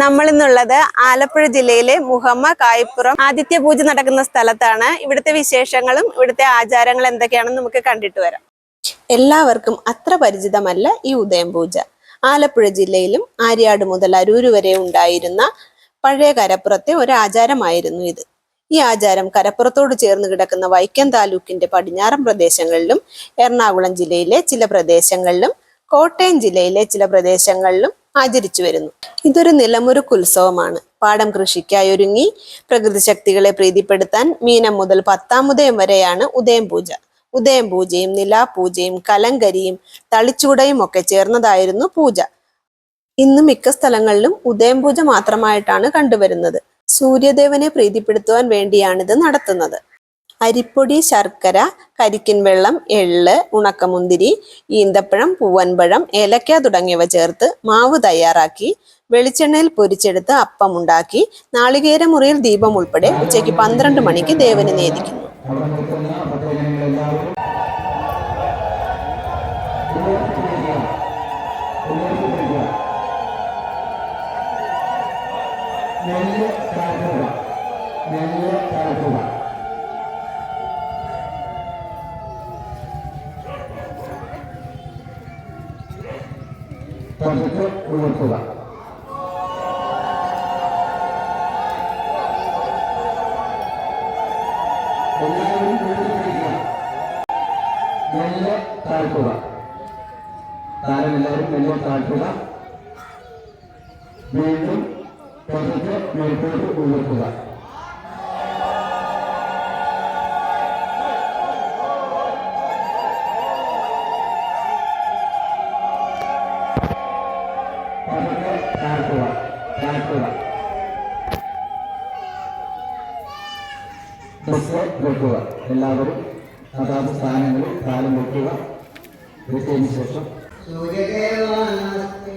നമ്മൾ ഇന്നുള്ളത് ആലപ്പുഴ ജില്ലയിലെ മുഹമ്മ കായപ്പുറം ആദിത്യ പൂജ നടക്കുന്ന സ്ഥലത്താണ്. ഇവിടുത്തെ വിശേഷങ്ങളും ഇവിടുത്തെ ആചാരങ്ങൾ എന്തൊക്കെയാണെന്ന് നമുക്ക് കണ്ടിട്ട് വരാം. എല്ലാവർക്കും അത്ര പരിചിതമല്ല ഈ ഉദയം പൂജ. ആലപ്പുഴ ജില്ലയിലും ആര്യാട് മുതൽ അരൂര് വരെ ഉണ്ടായിരുന്ന പഴയ കരപ്പുറത്തെ ഒരു ആചാരമായിരുന്നു ഇത്. ഈ ആചാരം കരപ്പുറത്തോട് ചേർന്ന് കിടക്കുന്ന വൈക്കം താലൂക്കിന്റെ പടിഞ്ഞാറൻ പ്രദേശങ്ങളിലും എറണാകുളം ജില്ലയിലെ ചില പ്രദേശങ്ങളിലും കോട്ടയം ജില്ലയിലെ ചില പ്രദേശങ്ങളിലും ആചരിച്ചു വരുന്നു. ഇതൊരു നിലമുരുക്ക് ഉത്സവമാണ്. പാടം കൃഷിക്കായി ഒരുങ്ങി പ്രകൃതി ശക്തികളെ പ്രീതിപ്പെടുത്താൻ മീനം മുതൽ പത്താം ഉദയം വരെയാണ് ഉദയം പൂജ. ഉദയം പൂജയും നിലാപൂജയും കലങ്കരിയും തളിച്ചൂടയും ഒക്കെ ചേർന്നതായിരുന്നു പൂജ. ഇന്ന് മിക്ക സ്ഥലങ്ങളിലും ഉദയം പൂജ മാത്രമായിട്ടാണ് കണ്ടുവരുന്നത്. സൂര്യദേവനെ പ്രീതിപ്പെടുത്തുവാൻ വേണ്ടിയാണിത് നടത്തുന്നത്. അരിപ്പൊടി ശർക്കര കരിക്കിൻ വെള്ളം എള്ള് ഉണക്കമുന്തിരി ഈന്തപ്പഴം പൂവൻപഴം ഏലക്ക തുടങ്ങിയവ ചേർത്ത് മാവ് തയ്യാറാക്കി വെളിച്ചെണ്ണയിൽ പൊരിച്ചെടുത്ത് അപ്പം ഉണ്ടാക്കി നാളികേര മുറിയിൽ ദീപം ഉൾപ്പെടെ ഉച്ചയ്ക്ക് പന്ത്രണ്ട് മണിക്ക് ദേവന് നേദിക്കുന്നു. പതുക്കെ ഉയർത്തുക എല്ലാവരും കൂട്ടിപ്പിടിക്കുക നെല്ല് താഴ്ത്തുക താരം എല്ലാവരും നെല്ല് താഴ്ത്തുക വീണ്ടും പതുക്കെ മേൽപോട്ട് ഉയർത്തുക ബസ് വെക്കുക എല്ലാവരും അതാത് സ്ഥാനങ്ങളിൽ കാലം വെക്കുക വെച്ചതിന് ശേഷം സൂര്യദേവ നമസ്തേ